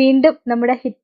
വീണ്ടും നമ്മുടെ ഹിറ്റ്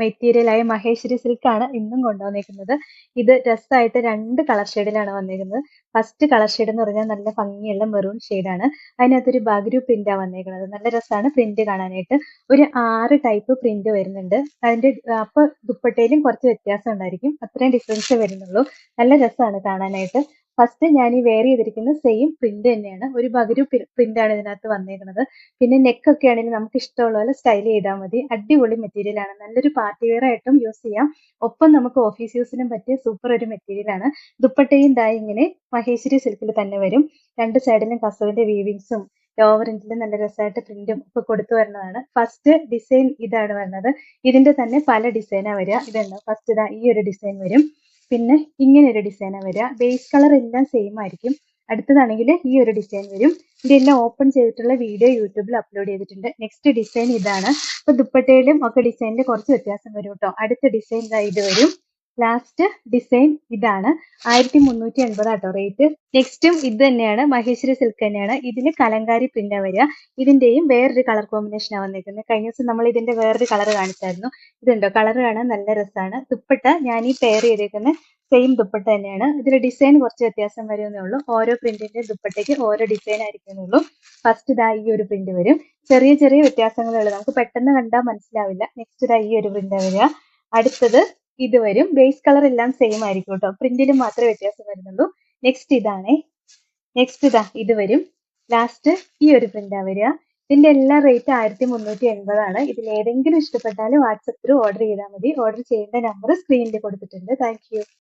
മെറ്റീരിയലായ മഹേശ്വരി സിൽക്കാണ് ഇന്നും കൊണ്ടുവന്നിരിക്കുന്നത് ഇത് രസമായിട്ട് രണ്ട് കളർ ഷെയ്ഡിലാണ് വന്നിരിക്കുന്നത് ഫസ്റ്റ് കളർ ഷെയ്ഡ് എന്ന് പറഞ്ഞാൽ നല്ല ഭംഗിയുള്ള മെറൂൺ ഷെയ്ഡാണ്. അതിനകത്തൊരു ബഗരു പ്രിന്റാണ് വന്നിരിക്കുന്നത് നല്ല രസമാണ് പ്രിന്റ് കാണാനായിട്ട്. ഒരു ആറ് ടൈപ്പ് പ്രിന്റ് വരുന്നുണ്ട്. അതിന്റെ അപ്പൊ ദുപ്പട്ടയിലും കുറച്ച് വ്യത്യാസം ഉണ്ടായിരിക്കും. അത്രയും ഡിഫറൻസ് വരുന്നുള്ളൂ. നല്ല രസമാണ് കാണാനായിട്ട്. ഫസ്റ്റ് ഞാൻ ഈ വെയർ ചെയ്തിരിക്കുന്ന സെയിം പ്രിന്റ് തന്നെയാണ്. ഒരു ബഗരു പ്രിന്റ് ആണ് ഇതിനകത്ത് വന്നേക്കുന്നത്. പിന്നെ നെക്ക് ഒക്കെ ആണെങ്കിൽ നമുക്ക് ഇഷ്ടമുള്ള പോലെ സ്റ്റൈൽ ചെയ്താൽ മതി. അടിപൊളി മെറ്റീരിയൽ ആണ്. നല്ലൊരു പാർട്ടി വെയർ ആയിട്ടും യൂസ് ചെയ്യാം. ഒപ്പം നമുക്ക് ഓഫീസ് യൂസിനും പറ്റിയ സൂപ്പർ ഒരു മെറ്റീരിയൽ ആണ്. ദുപ്പട്ടയും ദാ ഇങ്ങനെ മഹേശ്വരി സിൽക്കിൽ തന്നെ വരും. രണ്ട് സൈഡിലും കസവിന്റെ വീവിങ്സും ലോവർ നല്ല രസമായിട്ട് പ്രിന്റും ഒക്കെ കൊടുത്തു വരുന്നതാണ് ഫസ്റ്റ് ഡിസൈൻ ഇതാണ് വരുന്നത് ഇതിന്റെ തന്നെ പല ഡിസൈനാണ് വരിക. ഇതുണ്ട് ഫസ്റ്റ് ഇതാ ഈ ഒരു ഡിസൈൻ വരും. പിന്നെ ഇങ്ങനെ ഒരു ഡിസൈനാണ് വരിക ബേസ് കളർ എല്ലാം സെയിം ആയിരിക്കും. അടുത്തതാണെങ്കിൽ ഈ ഒരു ഡിസൈൻ വരും. ഇതെല്ലാം ഓപ്പൺ ചെയ്തിട്ടുള്ള വീഡിയോ യൂട്യൂബിൽ അപ്ലോഡ് ചെയ്തിട്ടുണ്ട്. നെക്സ്റ്റ് ഡിസൈൻ ഇതാണ്. അപ്പൊ ദുപ്പട്ടയിലും ഒക്കെ ഡിസൈനിൽ കുറച്ച് വ്യത്യാസം വരും കേട്ടോ അടുത്ത ഡിസൈൻ ഇത് വരും. ലാസ്റ്റ് ഡിസൈൻ ഇതാണ്. ആയിരത്തി മുന്നൂറ്റി എൺപത് കേട്ടോ റേറ്റ് നെക്സ്റ്റും ഇത് തന്നെയാണ്. മഹേശ്വരി സിൽക്ക് തന്നെയാണ്. ഇതിൽ കലങ്കാരി പ്രിന്റാ വരിക. ഇതിന്റെയും വേറൊരു കളർ കോമ്പിനേഷൻ കോമ്പിനേഷനാണ് വന്നിരിക്കുന്നത്. കഴിഞ്ഞ ദിവസം നമ്മൾ ഇതിന്റെ വേറൊരു കളർ കാണിച്ചായിരുന്നു. ഇതുണ്ടോ? കളർ കാണാൻ നല്ല രസമാണ്. ദുപ്പട്ട ഞാൻ ഈ പെയർ ചെയ്തേക്കുന്ന സെയിം ദുപ്പട്ട തന്നെയാണ്. ഇതിൽ ഡിസൈൻ കുറച്ച് വ്യത്യാസം വരുമെന്നേ ഉള്ളൂ. ഓരോ പ്രിന്റിന്റെ ദുപ്പട്ടയ്ക്ക് ഓരോ ഡിസൈൻ ആയിരിക്കുന്നുള്ളൂ ഫസ്റ്റ് ഇതാ ഈ ഒരു പ്രിന്റ് വരും. ചെറിയ ചെറിയ വ്യത്യാസങ്ങളേ ഉള്ളൂ. നമുക്ക് പെട്ടെന്ന് കണ്ടാൽ മനസ്സിലാവില്ല. നെക്സ്റ്റ് ഇതാ ഈ ഒരു പ്രിന്റ് വരിക. അടുത്തത് ഇത് വരും. ബേസ് കളർ എല്ലാം സെയിം ആയിരിക്കും കേട്ടോ പ്രിന്റിൽ മാത്രമേ വ്യത്യാസം വരുന്നുള്ളൂ. നെക്സ്റ്റ് ഇതാണേ. നെക്സ്റ്റ് ഇതാ ഇത് വരും. ലാസ്റ്റ് ഈ ഒരു പ്രിന്റാ വരിക. ഇതിന്റെ എല്ലാ റേറ്റ് ആയിരത്തി മുന്നൂറ്റി എൺപതാണ് ഇതിൽ ഏതെങ്കിലും ഇഷ്ടപ്പെട്ടാൽ വാട്സപ്പ് ത്രൂ ഓർഡർ ചെയ്താൽ മതി. ഓർഡർ ചെയ്യേണ്ട നമ്പർ സ്ക്രീനിൽ കൊടുത്തിട്ടുണ്ട്. താങ്ക്